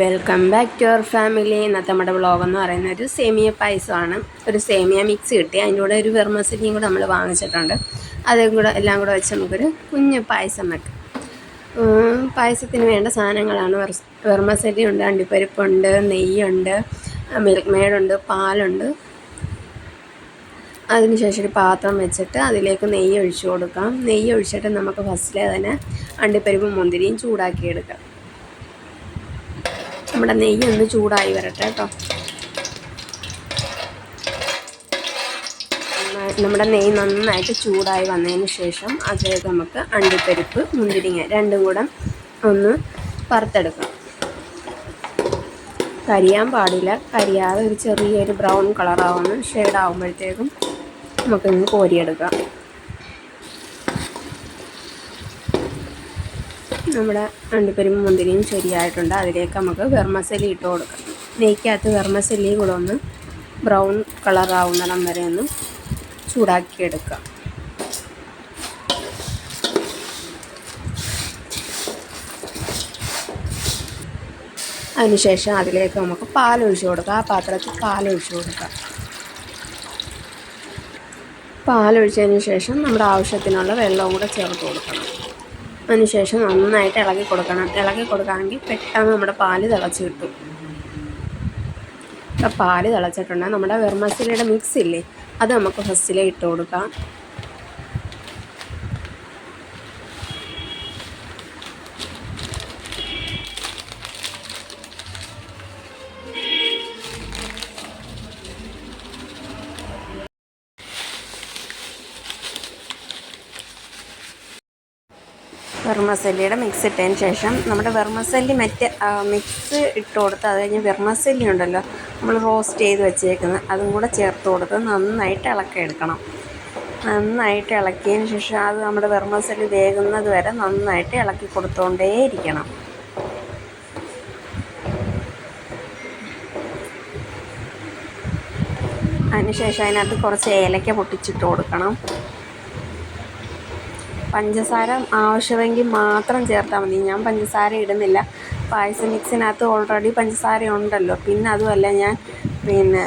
Welcome back to our family ഇന്നത്തെ നമ്മുടെ vlog എന്ന് പറയുന്നത് ഒരു സേമിയ പായസമാണ്. ഒരു സേമിയ മിക്സ് കിട്ടി. അതിന്റെ കൂടെ ഒരു വെർമസലിയും കൂടെ നമ്മൾ വാങ്ങിച്ചിട്ടുണ്ട്. അതും കൂടെ എല്ലാം കൂടെ വെച്ച് നമുക്കൊരു കുഞ്ഞ് പായസം വെക്കാം. പായസത്തിന് വേണ്ട സാധനങ്ങളാണ്. വെർമസലി ഉണ്ട് അണ്ടിപ്പരിപ്പുണ്ട് നെയ്യുണ്ട് മിൽക്ക് മെയ്ഡുണ്ട് പാലുണ്ട്. അതിനുശേഷം ഒരു പാത്രം വെച്ചിട്ട് അതിലേക്ക് നെയ്യ് ഒഴിച്ചു കൊടുക്കാം. നെയ്യ് ഒഴിച്ചിട്ട് നമുക്ക് ഫസ്റ്റിലെ തന്നെ അണ്ടിപ്പരിപ്പും മുന്തിരിയും ചൂടാക്കി എടുക്കാം നമ്മുടെ നെയ്യ് ഒന്ന് ചൂടായി വരട്ടെ കേട്ടോ. നമ്മുടെ നെയ്യ് നന്നായിട്ട് ചൂടായി വന്നതിന് ശേഷം അതിലേക്ക് നമുക്ക് അണ്ടിപ്പരിപ്പ് മുന്തിരിങ്ങ രണ്ടും കൂടെ ഒന്ന് വറുത്തെടുക്കാം. കരിയാൻ പാടില്ല. കരിയാതെ ഒരു ചെറിയൊരു ബ്രൗൺ കളറാവുന്ന. ഷെയ്ഡ് ആകുമ്പോഴത്തേക്കും നമുക്കിന്ന് കോരിയെടുക്കാം. നമ്മുടെ അണ്ടിപ്പരിമ മുന്തിരിയും ശരിയായിട്ടുണ്ട്. അതിലേക്ക് നമുക്ക് വെർമസലി ഇട്ട് കൊടുക്കാം. നെയ്ക്കകത്ത് വെർമസലി കൂടെ ഒന്ന് ബ്രൗൺ കളറാവുന്നിടം വരെ ഒന്ന് ചൂടാക്കിയെടുക്കാം അതിനുശേഷം അതിലേക്ക് നമുക്ക് പാലൊഴിച്ച് കൊടുക്കാം. ആ പാത്രത്തിൽ പാലൊഴിച്ച് കൊടുക്കാം. പാലൊഴിച്ചതിന് ശേഷം നമ്മുടെ ആവശ്യത്തിനുള്ള വെള്ളവും കൂടെ ചേർത്ത് കൊടുക്കണം. അതിനുശേഷം നന്നായിട്ട് ഇളകി കൊടുക്കണം. ഇളകി കൊടുക്കുകയാണെങ്കിൽ പെട്ടെന്ന് നമ്മുടെ പാൽ തിളച്ച് കിട്ടും. ഇപ്പം പാൽ തിളച്ചിട്ടുണ്ടെങ്കിൽ നമ്മുടെ വെർമസിലയുടെ മിക്സ് ഇല്ലേ? അത് നമുക്ക് ഫസ്റ്റിലേ ഇട്ട് കൊടുക്കാം. വെർമസല്ലിയുടെ മിക്സ് ഇട്ടതിന് ശേഷം നമ്മുടെ വെർമസല്ലി മറ്റേ മിക്സ് ഇട്ട് കൊടുത്ത് അത് കഴിഞ്ഞ് വെർമസല്ലി ഉണ്ടല്ലോ നമ്മൾ റോസ്റ്റ് ചെയ്ത് വെച്ചേക്കുന്നത് അതും കൂടെ ചേർത്ത് കൊടുത്ത് നന്നായിട്ട് ഇളക്കിയെടുക്കണം. നന്നായിട്ട് ഇളക്കിയതിന് ശേഷം അത് നമ്മുടെ വെർമസല്ലി വേകുന്നത് വരെ നന്നായിട്ട് ഇളക്കി കൊടുത്തുകൊണ്ടേയിരിക്കണം അതിനുശേഷം അതിനകത്ത് കുറച്ച് ഏലക്ക പൊട്ടിച്ചിട്ട് കൊടുക്കണം. പഞ്ചസാര ആവശ്യമെങ്കിൽ മാത്രം ചേർത്താൽ മതി. ഞാൻ പഞ്ചസാര ഇടുന്നില്ല. പായസ മിക്സിനകത്ത് ഓൾറെഡി പഞ്ചസാര ഉണ്ടല്ലോ. പിന്നെ അതുമല്ല ഞാൻ പിന്നെ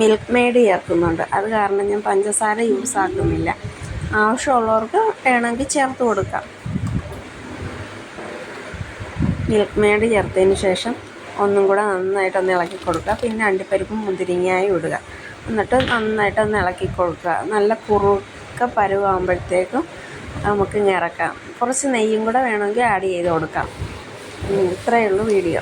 മിൽക്ക് മെയ്ഡ് ചേർക്കുന്നുണ്ട്. അത് കാരണം ഞാൻ പഞ്ചസാര യൂസ് ആക്കുന്നില്ല. ആവശ്യമുള്ളവർക്ക് വേണമെങ്കിൽ ചേർത്ത് കൊടുക്കാം. മിൽക്ക് മെയ്ഡ് ചേർത്തതിന് ശേഷം ഒന്നും കൂടെ നന്നായിട്ടൊന്ന് ഇളക്കി കൊടുക്കുക. പിന്നെ അണ്ടിപ്പരിപ്പും മുന്തിരിങ്ങായും ഇടുക. എന്നിട്ട് നന്നായിട്ടൊന്ന് ഇളക്കി കൊടുക്കുക. നല്ല കുറുക്ക പരുവാകുമ്പോഴത്തേക്കും നമുക്ക് ഇങ്ങിറക്കാം കുറച്ച് നെയ്യും കൂടെ വേണമെങ്കിൽ ആഡ് ചെയ്ത് കൊടുക്കാം. ഇത്രയേ ഉള്ളൂ വീഡിയോ